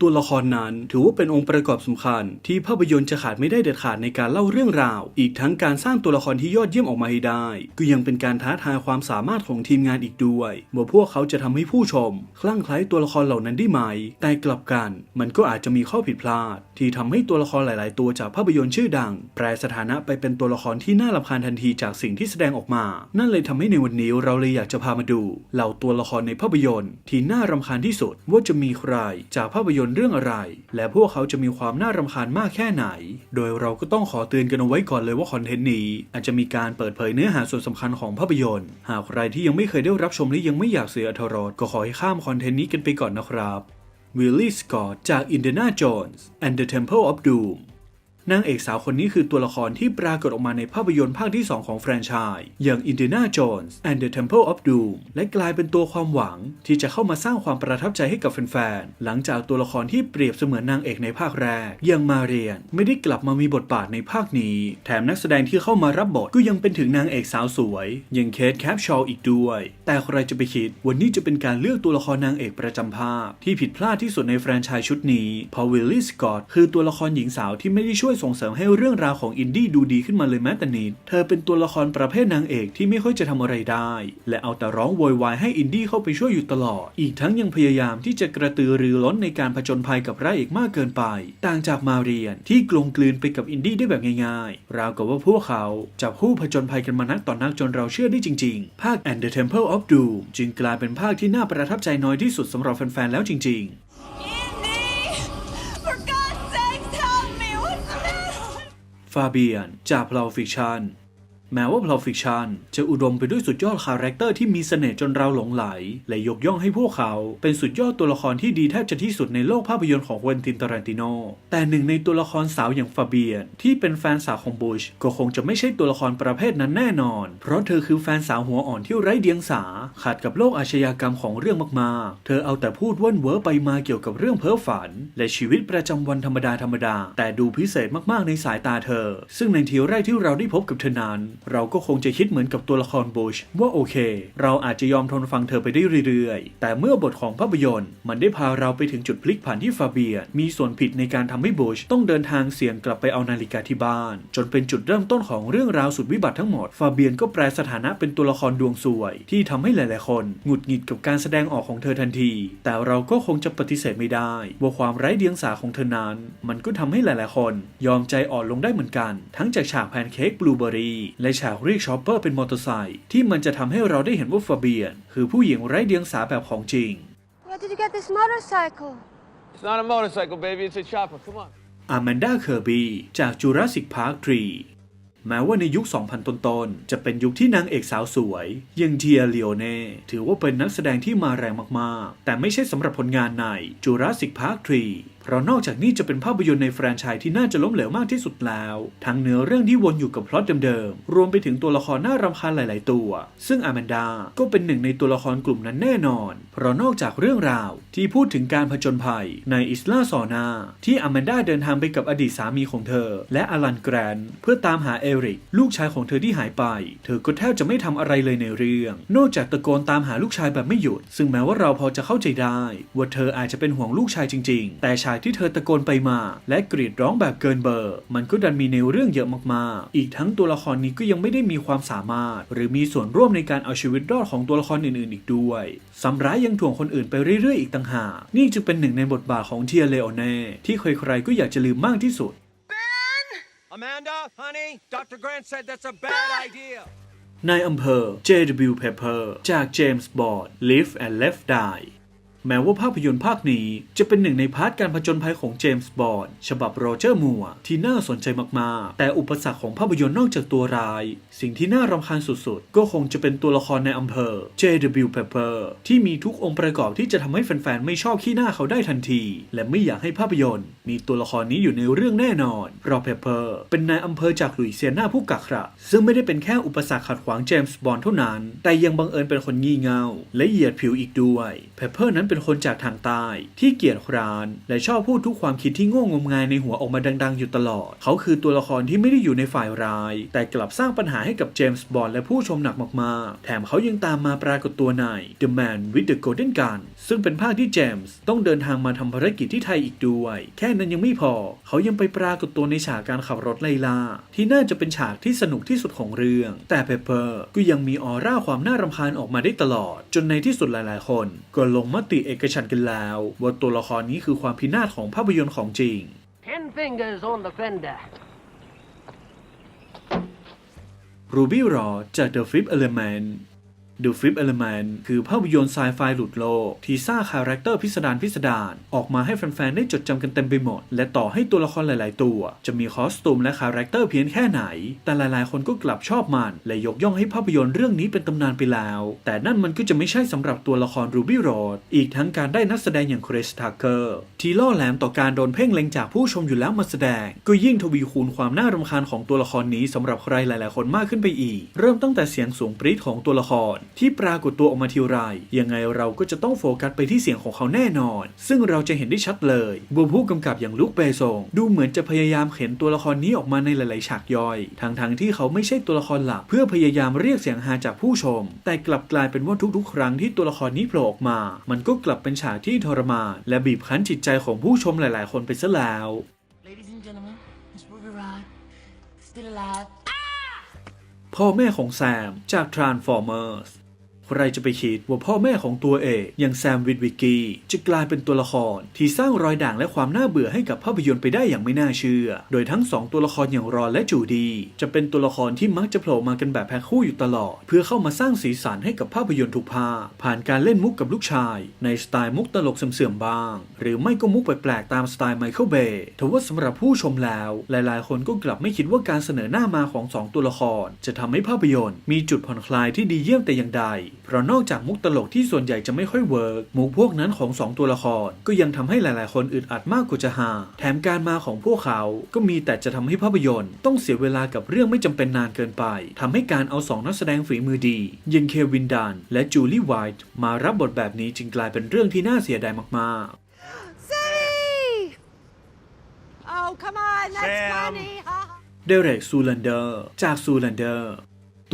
ตัวละครนั้นถือว่าเป็นองค์ประกอบสำคัญ ที่ภาพยนตร์จะขาดไม่ได้เด็ดขาดในการเล่าเรื่องราว อีกทั้งการสร้างตัวละครที่ยอดเยี่ยมออกมาให้ได้ ก็ยังเป็นการท้าทายความสามารถของทีมงานอีกด้วยว่าพวกเขาจะทำให้ผู้ชม คลั่งไคล้ตัวละครเหล่านั้นได้ไหม แต่กลับกัน มันก็อาจจะมีข้อผิดพลาด ที่ทำให้ตัวละครหลาย ๆ ตัวจากภาพยนตร์ชื่อดัง แปลสถานะไปเป็นตัวละครที่น่ารำคาญทันทีจากสิ่งที่แสดงออกมา นั่นเลยทำให้ในวันนี้เราเลยอยากจะพามาดูเหล่าตัวละครในภาพยนตร์ ที่น่ารำคาญที่สุดว่าจะมีใครจากภาพยนตร์เรื่องอะไร และพวกเขาจะมีความน่ารำคาญมากแค่ไหน โดยเราก็ต้องขอเตือนกันเอาไว้ก่อนเลยว่าคอนเทนต์นี้อาจจะมีการเปิดเผยเนื้อหาส่วนสำคัญของภาพยนตร์ หากใครที่ยังไม่เคยได้รับชมและยังไม่อยากเสียอรรถรสก็ขอให้ข้ามคอนเทนต์นี้กันไปก่อนนะครับวิลลี่สกอตจาก Indiana Jones and the Temple of Doom นางเอกสาวคนนี้คือตัวละครที่ปรากฏออกมาในภาพยนตร์ภาคที่ 2 ของแฟรนไชส์อย่าง Indiana Jones and the Temple of Doom และกลายเป็นตัวความหวังที่จะเข้ามาสร้างความประทับใจให้กับแฟนๆ หลังจากตัวละครที่เปรียบเสมือนนางเอกในภาคแรก อย่างมาเรียนไม่ได้กลับมามีบทบาทในภาคนี้ แถมนักแสดงที่เข้ามารับบทก็ยังเป็นถึงนางเอกสาวสวย อย่างเคทแคปชอลอีกด้วย แต่ใครจะไปคิดวันนี้จะเป็นการเลือกตัวละครนางเอกประจำภาคที่ผิดพลาดที่สุดในแฟรนไชส์ชุดนี้เพราะวิลลี่สกอตคือตัวละครหญิงสาวที่ไม่ได้ช่วยส่งเสริมให้เรื่องราวของอินดี้ดูดีขึ้นมาเลยแม้แต่นิด เธอเป็นตัวละครประเภทนางเอกที่ไม่ค่อยจะทำอะไรได้ และเอาแต่ร้องโวยวายให้อินดี้เข้าไปช่วยอยู่ตลอด อีกทั้งยังพยายามที่จะกระตือรือร้นในการผจญภัยกับพระเอกมากเกินไป ต่างจากมาเรียนที่กลงกลืนไปกับอินดี้ได้แบบง่ายๆ ราวกับว่าพวกเขาจับคู่ผจญภัยกันมานักต่อนนักจนเราเชื่อได้จริงๆ ภาค And the Temple of Doom จึงกลายเป็นภาคที่น่าประทับใจน้อยที่สุดสำหรับแฟนๆแล้วจริงๆ ฟาเบียน จากพลาฟิคชัน แม้ว่าพลาฟิคชันจะอุดมไปด้วยสุดยอดคาแรคเตอร์ที่มีเสน่ห์จนเราหลงไหล และยกย่องให้พวกเขา เป็นสุดยอดตัวละครที่ดีแทบจะที่สุดในโลกภาพยนตร์ของควินตินตารันติโน แต่หนึ่งในตัวละครสาวอย่างฟาเบียนที่เป็นแฟนสาวของบุชก็คงจะไม่ใช่ตัวละครประเภทนั้นแน่นอน เพราะเธอคือแฟนสาวหัวอ่อนที่ไร้เดียงสาขัดกับโลกอาชญากรรมของเรื่องมากๆ เธอเอาแต่พูดว่นเวอไปมาเกี่ยวกับเรื่องเพ้อฝัน และชีวิตประจำวันธรรมดาธรรมดา แต่ดูพิเศษมากๆในสายตาเธอ ซึ่งในทีแรกที่เราได้พบกับเธอนั้นเราก็คงจะคิดเหมือนกับตัวละครโบชว่าโอเค เราอาจจะยอมทนฟังเธอไปได้เรื่อยๆ แต่เมื่อบทของภาพยนตร์ มันได้พาเราไปถึงจุดพลิกผันที่ฟาเบียน มีส่วนผิดในการทำให้โบชต้องเดินทางเสี่ยงกลับไปเอานาฬิกาที่บ้าน จนเป็นจุดเริ่มต้นของเรื่องราวสุดวิบัติทั้งหมด ฟาเบียนก็แปลสถานะเป็นตัวละครดวงสวย ที่ทำให้หลายๆ คนหงุดหงิดกับการแสดงออกของเธอทันที แต่เราก็คงจะปฏิเสธไม่ได้ ว่าความไร้เดียงสาของเธอนั้น มันก็ทำให้หลายๆ คน ยอมใจอ่อนลงได้เหมือนกัน ทั้งจากฉากแพนเค้กบลูเบอรี่และฉากเรียกชอปเปอร์เป็นมอเตอร์ไซค์ที่มันจะทำให้เราได้เห็นว่าฟาเบียน คือผู้หญิงไร้เดียงสาแบบของจริง Where did you get this motorcycle? It's not a motorcycle, baby. It's a chopper. Come on. อาแมนดาเคอร์บีจากจูราสสิกพาร์ค3แม้ว่าในยุค 2000 ต้นๆ จะเป็นยุคที่นางเอกสาวสวยอย่างเทียเลโอเน่ถือว่าเป็นนักแสดงที่มาแรงมากๆ แต่ไม่ใช่สำหรับผลงานในจูราสสิกพาร์ค3 เพราะนอกจากนี้จะเป็นภาพยนตร์ในแฟรนไชส์ที่น่าจะล้มเหลวมากที่สุดแล้ว ทั้งเนื้อเรื่องที่วนอยู่กับพล็อตเดิมๆ รวมไปถึงตัวละครน่ารำคาญหลาย ๆ ตัว ซึ่งอาแมนดาก็เป็นหนึ่งในตัวละครกลุ่มนั้นแน่นอน เพราะนอกจากเรื่องราวที่พูดถึงการผจญภัยในอิสลาซอนาที่อาแมนดาเดินทางไปกับอดีตสามีของเธอ และอลันแกรนเพื่อตามหาเอริกลูกชายของเธอที่หายไป เธอก็แทบจะไม่ทำอะไรเลยในเรื่อง นอกจากตะโกนตามหาลูกชายแบบไม่หยุด ซึ่งแม้ว่าเราพอจะเข้าใจได้ ว่าเธออาจจะเป็นห่วงลูกชายจริง ๆ แต่ฉากที่เธอตะโกนไปมา และกรีดร้องแบบเกินเบอร์ มันก็ดันมีในเรื่องเยอะมากๆ อีกทั้งตัวละครนี้ก็ยังไม่ได้มีความสามารถ หรือมีส่วนร่วมในการเอาชีวิตรอดของตัวละครอื่นๆ อีกด้วยซ้ำร้ายยังถ่วงคนอื่นไปเรื่อยๆ อีกต่างหาก นี่จึงเป็นหนึ่งในบทบาทของเทียเลโอเน่ที่ใครๆก็อยากจะลืมมากที่สุด Amanda, honey, Dr. Grant said that's a bad idea. นายอำเภอ J.W. Pepper จาก James Bond Live and Let Die แม้ว่าภาพยนตร์ภาคนี้จะเป็นหนึ่งในพาร์ทการผจญภัยของเจมส์บอนด์ฉบับโรเจอร์มัวร์ที่น่าสนใจมากๆ แต่อุปสรรคของภาพยนตร์นอกจากตัวร้าย สิ่งที่น่ารำคาญสุดๆ ก็คงจะเป็นตัวละครในอำเภอ J.W. Pepper ที่มีทุกองค์ประกอบที่จะทำให้แฟนๆ ไม่ชอบขี้หน้าเขาได้ทันที และไม่อยากให้ภาพยนตร์ มีตัวละครนี้อยู่ในเรื่องแน่นอนเพราะ Pepper เป็นนายอำเภอจากหลุยเซียนาผู้กักขระซึ่งไม่ได้เป็นแค่อุปสรรคขัดขวางเจมส์บอนด์เท่านั้น แต่ยังบังเอิญเป็นคนงี่เง่าและเหยียดผิวอีกด้วย Pepper นั้นเป็นคนจากทางใต้ ที่เกียจคร้าน และชอบพูดทุกความคิดที่โง่งมงายในหัวออกมาดัง ๆ อยู่ตลอด เขาคือตัวละครที่ไม่ได้อยู่ในฝ่ายร้าย แต่กลับสร้างปัญหาให้กับเจมส์บอนด์และผู้ชมหนักมากๆ แถมเขายังตามมาปรากฏตัวใน The Man with the Golden Gun ซึ่งเป็นภาคที่เจมส์ต้องเดินทางมาทำภารกิจที่ไทยอีกด้วย แค่นั้นยังไม่พอ เขายังไปปรากฏตัวในฉากการขับรถไล่ล่า ที่น่าจะเป็นฉากที่สนุกที่สุดของเรื่อง แต่เปเปอร์ก็ยังมีออร่าความน่ารำคาญออกมาได้ตลอด จนในที่สุดหลายๆ คน ก็ลงมติเอกฉันท์กันแล้ว ว่าตัวละครนี้คือความพินาศของภาพยนตร์ของจริง Ten fingers on the fender. Ruby Raw จาก The Fifth Element The Fifth Element คือภาพยนตร์ไซไฟหลุดโลก ที่สร้างคาแรคเตอร์พิสดารพิสดารออกมาให้แฟนๆ ได้จดจำกันเต็มไปหมด และต่อให้ตัวละครหลายๆ ตัว จะมีคอสตูมและคาแรคเตอร์เพี้ยนแค่ไหน แต่หลายๆ คนก็กลับชอบมัน และยกย่องให้ภาพยนตร์เรื่องนี้เป็นตำนานไปแล้ว แต่นั่นมันก็จะไม่ใช่สำหรับตัวละคร Ruby Road อีกทั้งการได้นักแสดงอย่างคริสทักเกอร์ที่ล่อแหลมต่อการโดนเพ่งเล็งจากผู้ชมอยู่แล้วมาแสดง ก็ยิ่งทวีคูณความน่ารำคาญของตัวละครนี้สำหรับใครหลาย ๆ คนมากขึ้นไปอีก เริ่มตั้งแต่เสียงสูงปรี๊ดของตัวละครที่ปรากฏตัวออกมาทีไรยังไงเราก็จะต้องโฟกัสไปที่เสียงของเขาแน่นอน ซึ่งเราจะเห็นได้ชัดเลยบัวผู้กำกับอย่างลุคเบซงดูเหมือนจะพยายามเข็นตัวละครนี้ออกมาในหลาย ๆ ฉากย่อยทั้งๆที่เขาไม่ใช่ตัวละครหลัก เพื่อพยายามเรียกเสียงฮาจากผู้ชม แต่กลับกลายเป็นว่าทุก ๆ ครั้งที่ตัวละครนี้โผล่ออกมา มันก็กลับเป็นฉากที่ทรมานและบีบคั้นจิตใจของผู้ชมหลาย ๆ คนไปซะแล้ว Ladies and gentlemen, Miss Ruby Rod, still alive. พ่อแม่ของแซมจาก Transformers ใครจะไปคิดว่าพ่อแม่ของตัวเอกอย่างแซมวิดวิกกี้จะกลายเป็นตัวละครที่สร้างรอยด่างและความน่าเบื่อให้กับภาพยนตร์ไปได้อย่างไม่น่าเชื่อ โดยทั้งสองตัวละครอย่างรอนและจูดี จะเป็นตัวละครที่มักจะโผล่มากันแบบแพ็คคู่อยู่ตลอด เพื่อเข้ามาสร้างสีสันให้กับภาพยนตร์ทุกภาคผ่านการเล่นมุกกับลูกชาย ในสไตล์มุกตลกเสื่อมๆบ้าง หรือไม่ก็มุกแปลกๆตามสไตล์ไมเคิลเบย์ทว่าสำหรับผู้ชมแล้ว หลายๆ คนก็กลับไม่คิดว่าการเสนอหน้ามาของสองตัวละคร จะทำให้ภาพยนตร์ มีจุดผ่อนคลายที่ดีเยี่ยมแต่อย่างใด เพราะนอกจากมุกตลกที่ส่วนใหญ่จะไม่ค่อยเวิร์กมุกพวกนั้นของสองตัวละคร ก็ยังทำให้หลาย ๆ คนอึดอัดมากกว่าจะหา แถมการมาของพวกเขา ก็มีแต่จะทำให้ภาพยนตร์ ต้องเสียเวลากับเรื่องไม่จำเป็นนานเกินไปทำให้การเอาสองนักแสดงฝีมือดีอยังเควินดันและจูลี่ไวท์มารับบทแบบนี้จึงกลายเป็นเรื่องที่น่าเสียดายมากๆ Sammy! Oh, come on, that's Sam. funny. Ha ha. เดเรกซูลันเดอร์ จากซูลันเดอร์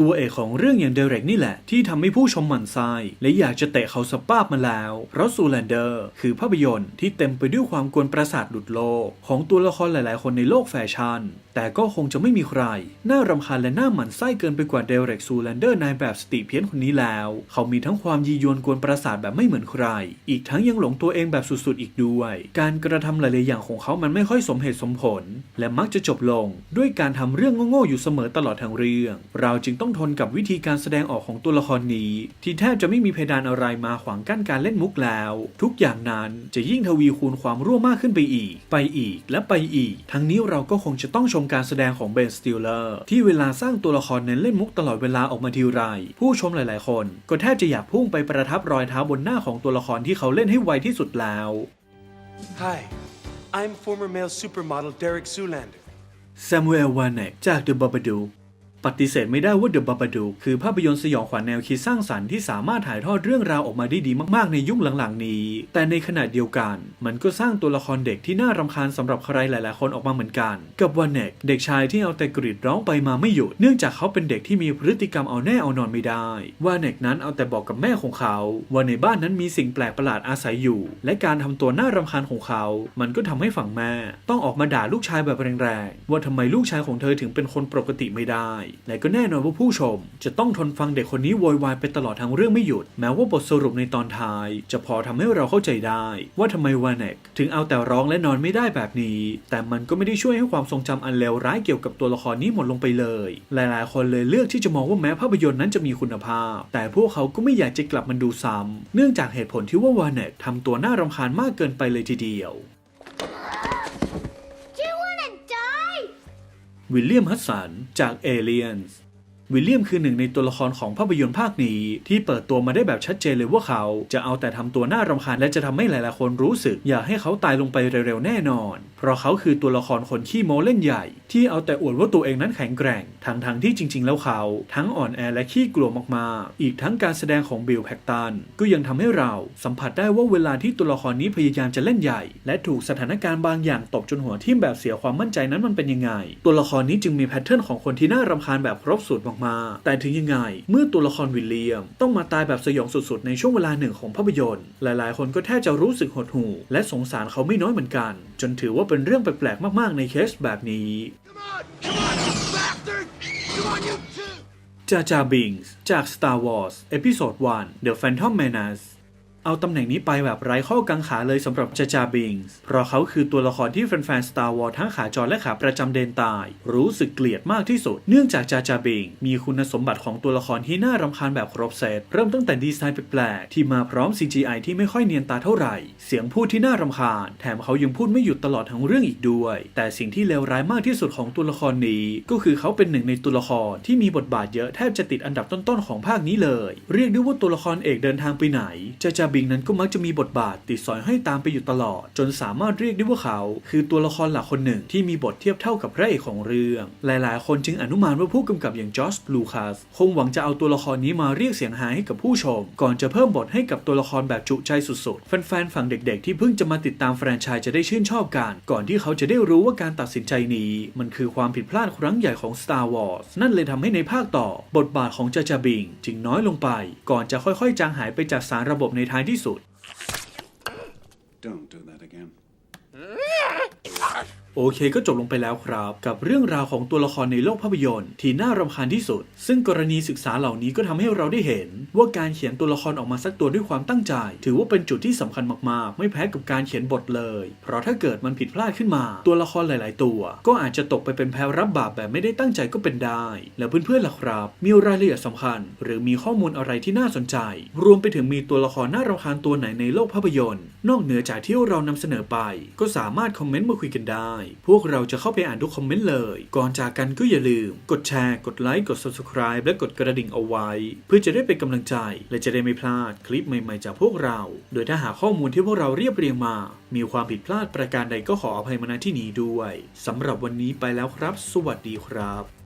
ตัวเอกของเรื่องอย่างเดเรกนี่แหละ ที่ทำให้ผู้ชมหมั่นไส้และอยากจะเตะเขาสปาบมาแล้ว เพราะซูลันเดอร์ คือภาพยนตร์ที่เต็มไปด้วยความกวนประสาทหลุดโลก ของตัวละครหลาย ๆ คนในโลกแฟชั่น แต่ก็คงจะไม่มีใคร น่ารำคาญและน่าหมันไส้เกินไปกว่าเดเร็กซูลันเดอร์นายแบบสติเพี้ยนคนนี้แล้ว เขามีทั้งความยียวนกวนประสาทแบบไม่เหมือนใคร อีกทั้งยังหลงตัวเองแบบสุดๆอีกด้วย การกระทำหลายๆอย่างของเขามันไม่ค่อยสมเหตุสมผล และมักจะจบลง ด้วยการทำเรื่องโง่ๆอยู่เสมอตลอดทั้งเรื่อง เราจึงต้องทนกับวิธีการแสดงออกของตัวละครนี้ ที่แทบจะไม่มีเพดานอะไรมาขวางกั้นการเล่นมุกแล้ว ทุกอย่างนั้นจะยิ่งทวีคูณความรั่วมากขึ้นไปอีก ไปอีกและไปอีก ทั้งนี้เราก็คงจะต้องชมการแสดงของเบนสติลเลอร์ที่เวลาสร้างตัวละครเน้นเล่นมุกตลอดเวลาออกมาทีไร ผู้ชมหลายๆ คน ก็แทบจะอยากพุ่งไปประทับรอยเท้าบนหน้าของตัวละครที่เขาเล่นให้ไวที่สุดแล้ว Hi, I'm former male supermodel Derek Zoolander. แซมูเอลวานเนกจาก The Babadook ปฏิเสธไม่ได้ว่า The Babadook คือภาพยนตร์สยองขวัญแนวคิดสร้างสรรค์ที่สามารถถ่ายทอดเรื่องราวออกมาได้ดีมากๆในยุคหลังๆ นี้ แต่ในขณะเดียวกัน มันก็สร้างตัวละครเด็กที่น่ารำคาญสำหรับใครหลายๆ คนออกมาเหมือนกัน กับวานเนกเด็กชายที่เอาแต่กรีดร้องไปมาไม่หยุดเนื่องจากเขาเป็นเด็กที่มีพฤติกรรมเอาแน่เอานอนไม่ได้วานเนกนั้นเอาแต่บอกกับแม่ของเขาว่าในบ้านนั้นมีสิ่งแปลกประหลาดอาศัยอยู่ และการทำตัวน่ารำคาญของเขา มันก็ทำให้ฝั่งแม่ ต้องออกมาด่าลูกชายแบบแรงๆว่าทำไมลูกชายของเธอถึงเป็นคนปกติไม่ได้และก็แน่นอนว่าผู้ชม จะต้องทนฟังเด็กคนนี้โวยวายไปตลอดทั้งเรื่องไม่หยุด แม้ว่าบทสรุปในตอนท้าย จะพอทำให้เราเข้าใจได้ ว่าทำไมวานเนกถึงเอาแต่ร้องและนอนไม่ได้แบบนี้ แต่มันก็ไม่ได้ช่วยให้ความทรงจำอันเลวร้ายเกี่ยวกับตัวละครนี้หมดลงไปเลย หลายๆ คนเลยเลือกที่จะมองว่าแม้ภาพยนตร์นั้นจะมีคุณภาพ แต่พวกเขาก็ไม่อยากจะกลับมันดูซ้ำเนื่องจากเหตุผลที่ว่าวานเนกทำตัวน่ารำคาญมากเกินไปเลยทีเดียว วิลเลียมฮัสสันจากเอเลียนส์ วิลเลียมคือหนึ่งในตัวละครของภาพยนตร์ภาคนี้ ที่เปิดตัวมาได้แบบชัดเจนเลยว่าเขา จะเอาแต่ทำตัวน่ารำคาญและจะทำให้หลายๆคนรู้สึก อยากให้เขาตายลงไปเร็วๆแน่นอน เพราะเขาคือตัวละครคนขี้โม้เล่นใหญ่ ที่เอาแต่อวดว่าตัวเองนั้นแข็งแกร่ง ทั้งๆที่จริง ๆ แล้วเขา ทั้งอ่อนแอและขี้กลัวมากๆ อีกทั้งการแสดงของบิลแพคตันก็ยังทำให้เราสัมผัสได้ว่าเวลาที่ตัวละครนี้พยายามจะเล่นใหญ่ และถูกสถานการณ์บางอย่างตบจนหัวทิ่มแบบเสียความมั่นใจนั้นมันเป็นยังไง ตัวละครนี้จึงมีแพทเทิร์นของคนที่น่ารำคาญแบบครบสูตรมาแต่ถึงยังไง เมื่อตัวละครวิลเลียม ต้องมาตายแบบสยองสุดๆ ในช่วงเวลาหนึ่งของภาพยนตร์ หลายๆ คนก็แทบจะรู้สึกหดหู่ และสงสารเขาไม่น้อยเหมือนกัน จนถือว่าเป็นเรื่องแปลกๆ มากๆ ในเคสแบบนี้จาจาบิงส์จาก Star Wars เอพิโซด1 The Phantom Menace เอาตำแหน่งนี้ไปแบบไร้ข้อกังขาเลยสำหรับจาจาบิงส์เพราะเขาคือตัวละครที่แฟนๆ Star Wars ทั้งขาจรและขาประจำเดนตาย รู้สึกเกลียดมากที่สุด เนื่องจากจาจาบิงมีคุณสมบัติของตัวละครที่น่ารำคาญแบบครบเซตเริ่มตั้งแต่ดีไซน์แปลกๆที่มาพร้อม CGI ที่ไม่ค่อยเนียนตาเท่าไหร่ เสียงพูดที่น่ารำคาญ แถมเขายังพูดไม่หยุดตลอดทั้งเรื่องอีกด้วย แต่สิ่งที่เลวร้ายมากที่สุดของตัวละครนี้ ก็คือเขาเป็นหนึ่งในตัวละครที่มีบทบาทเยอะแทบจะติดอันดับต้นๆของภาคนี้เลย เรียกได้ว่าตัวละครเอกเดินทางไปไหนจาจาบิงนั้นก็มักจะมีบทบาทติดสอยให้ตามไปอยู่ตลอด จนสามารถเรียกได้ว่าเขา คือตัวละครหลักคนหนึ่งที่มีบทเทียบเท่ากับพระเอกของเรื่อง หลายๆ คนจึงอนุมานว่าผู้กำกับอย่างจอร์จลูคัสคงหวังจะเอาตัวละครนี้มาเรียกเสียงหายให้กับผู้ชม ก่อนจะเพิ่มบทให้กับตัวละครแบบจุใจสุดๆ แฟนๆฝั่งเด็กๆ ที่เพิ่งจะมาติดตามแฟรนไชส์จะได้ชื่นชอบกัน ก่อนที่เขาจะได้รู้ว่าการตัดสินใจนี้ มันคือความผิดพลาดครั้งใหญ่ของ Star Wars นั่นเลยทำให้ในภาคต่อ บทบาทของจาจาบิงจึงน้อยลงไป ก่อนจะค่อยๆ จางหายไปจากสารระบบในท้าที่สุด Don't do that again. โอเคก็จบลงไปแล้วครับ กับเรื่องราวของตัวละครในโลกภาพยนตร์ที่น่ารำคาญที่สุด ซึ่งกรณีศึกษาเหล่านี้ก็ทำให้เราได้เห็น ว่าการเขียนตัวละครออกมาสักตัวด้วยความตั้งใจ ถือว่าเป็นจุดที่สำคัญมากๆ ไม่แพ้กับการเขียนบทเลย เพราะถ้าเกิดมันผิดพลาดขึ้นมา ตัวละครหลาย ๆ ตัว ก็อาจจะตกไปเป็นแพ้รับบาปแบบไม่ได้ตั้งใจก็เป็นได้ แล้วเพื่อนๆล่ะครับ มีรายละเอียดสำคัญ หรือมีข้อมูลอะไรที่น่าสนใจ รวมไปถึงมีตัวละครน่ารำคาญตัวไหนในโลกภาพยนตร์ นอกเหนือจากที่เรานำเสนอไป ก็สามารถคอมเมนต์มาคุยกันได้พวกเราจะเข้าไปอ่านทุกคอมเมนต์เลย ก่อนจากกันก็อย่าลืม กดแชร์ กดไลค์ กด subscribe และกดกระดิ่งเอาไว้ เพื่อจะได้เป็นกำลังใจ และจะได้ไม่พลาดคลิปใหม่ๆจากพวกเรา โดยถ้าหาข้อมูลที่พวกเราเรียบเรียงมา มีความผิดพลาดประการใดก็ขออภัยมาณที่นี้ด้วยสำหรับวันนี้ไปแล้วครับ สวัสดีครับ